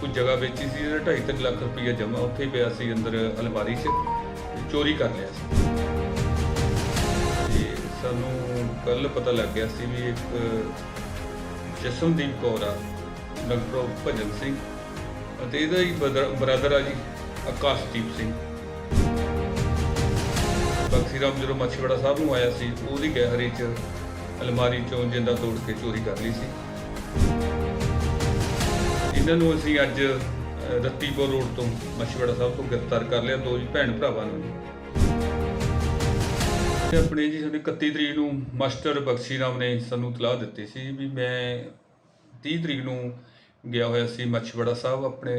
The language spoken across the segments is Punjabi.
ਕੋਈ ਜਗ੍ਹਾ ਵੇਚੀ ਸੀ ਇਹਦਾ 2.5 ਲੱਖ ਰੁਪਈਆ ਜਮ੍ਹਾਂ ਉੱਥੇ ਹੀ ਪਿਆ ਸੀ, ਅੰਦਰ ਅਲਮਾਰੀ 'ਚ, ਚੋਰੀ ਕਰ ਲਿਆ ਸੀ। ਤੇ ਸਾਨੂੰ ਕੱਲ ਪਤਾ ਲੱਗ ਗਿਆ ਸੀ ਵੀ ਇੱਕ ਜਸਮਦੀਪ ਕੌਰ ਆ, ਡਾਕਟਰ ਭਜਨ ਸਿੰਘ ਅਤੇ ਇਹਦਾ ਹੀ ਬ੍ਰਦਰ ਆ ਜੀ, ਆਕਾਸ਼ਦੀਪ ਸਿੰਘ। ਬਖਸ਼ੀ ਰਾਮ ਜਦੋਂ ਮੱਛੀਵਾੜਾ ਸਾਹਿਬ ਨੂੰ ਆਇਆ ਸੀ, ਉਹਦੀ ਗਹਿਰੀ 'ਚ ਅਲਮਾਰੀ 'ਚੋਂ ਜਿੰਦਾ ਤੋੜ ਕੇ ਚੋਰੀ ਕਰ ਲਈ ਸੀ। ਇਹਨਾਂ ਨੂੰ ਅਸੀਂ ਅੱਜ ਰੱਤੀਪੁਰ ਰੋਡ ਤੋਂ ਮੱਛੀਵਾੜਾ ਸਾਹਿਬ ਤੋਂ ਗ੍ਰਿਫਤਾਰ ਕਰ ਲਿਆ, ਦੋ ਜੀ ਭੈਣ ਭਰਾਵਾਂ ਨੂੰ। ਤੇ ਆਪਣੇ ਜੀ ਸਾਡੇ 31 ਤਰੀਕ ਨੂੰ ਮਾਸਟਰ ਬਖਸ਼ੀ ਰਾਮ ਨੇ ਸਾਨੂੰ ਇਤਲਾਹ ਦਿੱਤੀ ਸੀ ਵੀ ਮੈਂ 30 ਤਰੀਕ ਨੂੰ ਗਿਆ ਹੋਇਆ ਸੀ ਮੱਛੀਵਾੜਾ ਸਾਹਿਬ ਆਪਣੇ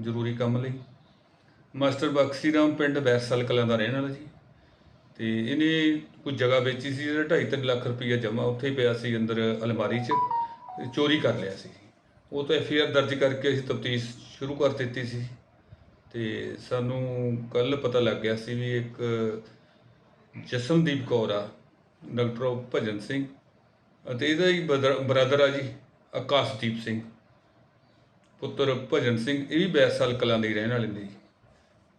ਜ਼ਰੂਰੀ ਕੰਮ ਲਈ। ਮਾਸਟਰ ਬਖਸ਼ੀ ਰਾਮ ਪਿੰਡ ਬੈਰਸਲ ਕਲਾਂ ਦਾ ਰਹਿਣ ਵਾਲਾ ਜੀ। ਤੇ ਇਹਨੇ ਕੋਈ ਜਗ੍ਹਾ ਵੇਚੀ ਸੀ ਇਹਦਾ 2.5 ਲੱਖ ਰੁਪਈਆ ਜਮ੍ਹਾਂ ਉੱਥੇ ਹੀ ਪਿਆ ਸੀ ਅੰਦਰ ਅਲਮਾਰੀ 'ਚ ਚੋਰੀ ਕਰ ਲਿਆ ਸੀ। ਉਹ ਤਾਂ ਐਫ ਆਰ ਦਰਜ ਕਰਕੇ ਅਸੀਂ ਤਫਤੀਸ਼ ਸ਼ੁਰੂ ਕਰ ਦਿੱਤੀ ਸੀ ਤੇ ਸਾਨੂੰ ਕੱਲ ਪਤਾ ਲੱਗ ਗਿਆ ਸੀ ਵੀ ਇੱਕ ਜਸਮਦੀਪ ਕੌਰ ਆ, ਡਾਕਟਰ ਭਜਨ ਸਿੰਘ ਅਤੇ ਇਹਦਾ ਹੀ ਬ੍ਰਦਰ ਆ ਜੀ ਆਕਾਸ਼ਦੀਪ ਸਿੰਘ, ਪੁੱਤਰ ਭਜਨ ਸਿੰਘ, ਇਹ ਵੀ ਬੈਸਾਲ ਕਲਾਂ ਦੇ ਰਹਿਣ ਵਾਲੇ ਨੇ ਜੀ।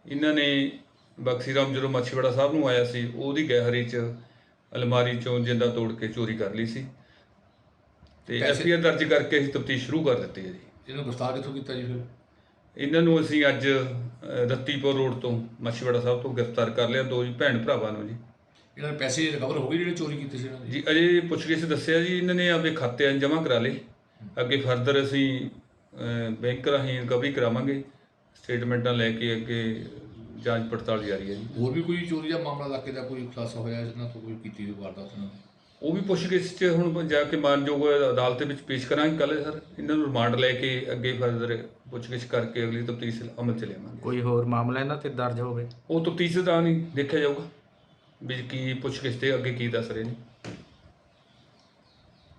ਇਹਨਾਂ ਨੇ ਬਖਸ਼ੀ ਰਾਮ ਜਦੋਂ ਮੱਛੀਵਾੜਾ ਸਾਹਿਬ ਨੂੰ ਆਇਆ ਸੀ, ਉਹਦੀ ਗਹਿਰੀ 'ਚ ਅਲਮਾਰੀ 'ਚੋਂ ਜਿੰਦਾ ਤੋੜ ਕੇ ਚੋਰੀ ਕਰ ਲਈ ਸੀ। ਤੇ ਐਫ ਪੈਸੇ- ਆਰ ਦਰਜ ਕਰਕੇ ਅਸੀਂ ਤਫਤੀਸ਼ ਸ਼ੁਰੂ ਕਰ ਦਿੱਤੀ ਹੈ ਜੀ। ਇਹਨੂੰ ਗ੍ਰਿਫਤਾਰ ਕਿੱਥੋਂ ਕੀਤਾ ਜੀ ਫਿਰ? ਇਹਨਾਂ ਨੂੰ ਅਸੀਂ ਅੱਜ ਰੱਤੀਪੁਰ ਰੋਡ ਤੋਂ ਮੱਛੀਵਾੜਾ ਸਾਹਿਬ ਤੋਂ ਗ੍ਰਿਫਤਾਰ ਕਰ ਲਿਆ ਦੋ ਜੀ ਭੈਣ ਭਰਾਵਾਂ ਨੂੰ ਜੀ। ਇਹਨਾਂ ਪੈਸੇ ਰਿਕਵਰ ਹੋ ਗਏ ਜਿਹੜੇ ਚੋਰੀ ਕੀਤੇ ਸੀ ਇਹਨਾਂ ਦੇ? ਜੀ ਅਜੇ ਪੁੱਛਗਿੱਛ ਦੱਸਿਆ ਜੀ ਇਹਨਾਂ ਨੇ ਆਪਦੇ ਖਾਤਿਆਂ 'ਚ ਜਮ੍ਹਾਂ ਕਰਾ ਲਏ। ਅੱਗੇ ਫਰਦਰ ਅਸੀਂ ਬੈਂਕ ਰਾਹੀਂ ਰਿਕਵਰੀ ਕਰਾਵਾਂਗੇ। ਸਟੇਟਮੈਂਟਾਂ ਲੈ ਕੇ ਅੱਗੇ ਜਾਂਚ ਪੜਤਾਲ ਜਾਰੀ ਹੈ ਜੀ। ਹੋਰ ਵੀ ਕੋਈ ਚੋਰੀ ਦਾ ਮਾਮਲਾ ਇਲਾਕੇ ਦਾ ਕੋਈ ਖੁਲਾਸਾ ਹੋਇਆ ਇਹਨਾਂ ਤੋਂ ਕੋਈ ਕੀਤੀ ਦੀ ਵਾਰਦਾਤ ਨਾਲ ਉਹ ਵੀ ਪੁੱਛਗਿੱਛ 'ਚ ਹੁਣ ਜਾ ਕੇ ਮਾਨਯੋਗ ਅਦਾਲਤ ਦੇ ਵਿੱਚ ਪੇਸ਼ ਕਰਾਂਗੇ ਕੱਲ੍ਹ ਸਰ। ਇਹਨਾਂ ਨੂੰ ਰਿਮਾਂਡ ਲੈ ਕੇ ਅੱਗੇ ਫਰਦਰ ਪੁੱਛਗਿੱਛ ਕਰਕੇ ਅਗਲੀ ਤਫਤੀਸ਼ ਅਮਲ 'ਚ ਲਿਆਵਾਂਗੇ। ਕੋਈ ਹੋਰ ਮਾਮਲਾ ਇਹਨਾਂ ਤੇ ਦਰਜ ਹੋਵੇ? ਉਹ ਤਫਤੀਸ਼ ਦਾ ਨਹੀਂ ਦੇਖਿਆ ਜਾਊਗਾ। ਵੀ ਕੀ ਪੁੱਛਗਿੱਛ ਤੇ ਅੱਗੇ ਕੀ ਦੱਸ ਰਹੇ ਨੇ।